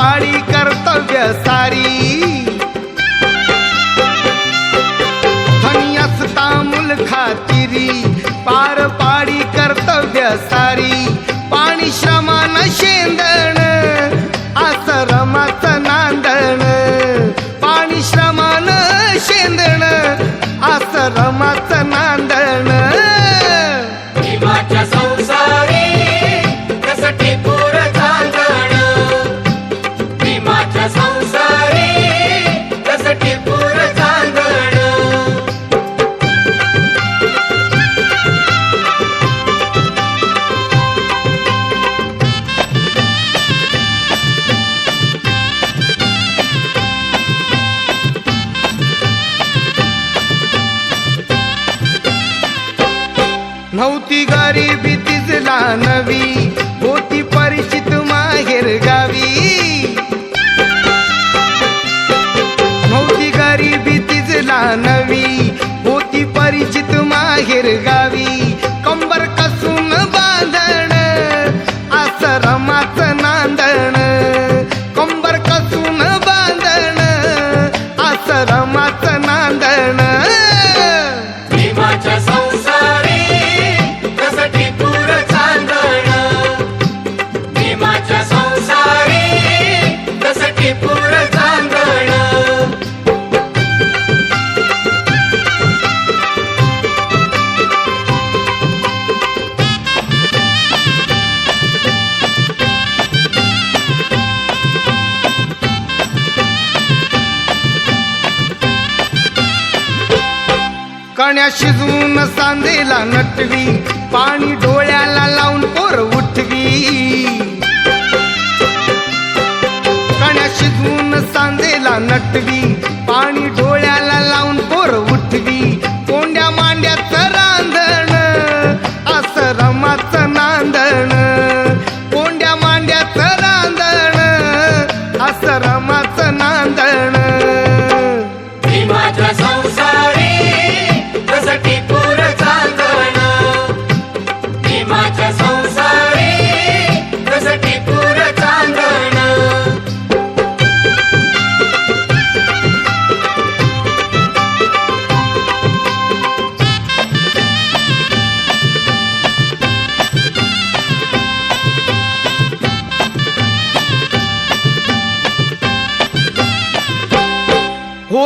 पाळी पाडी कर्तव्य सारी. असता मूल खातिरी पार पाडी कर्तव्य सारी. पाणी श्रमा शेंदण होती गरिबी तिजला नवी. होती परिचित माहेर गावी. होती गरिबी तिजला नवी. होती परिचित माहेर गावी. कण्या शिजवून सांदेला नटवी पाणी डोळ्याला लावून पोर उठवी. कण्या शिजवून सांदेला नटवी पाणी डोळ्या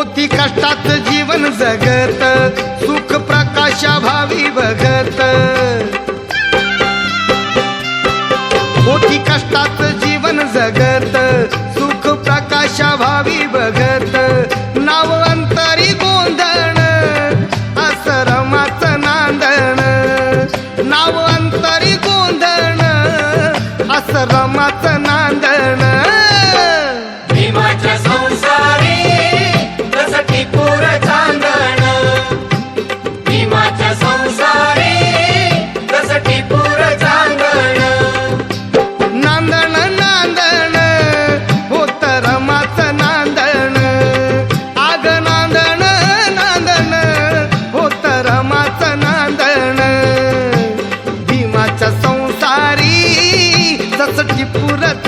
होती कष्टात जीवन जगत सुख प्रकाशा भावी बघत. होती कष्टात जीवन जगत होतर माच नांदण. आग नांदण नांदण होतर माच नांदण. भीमाच्या संसारी जसं पुरत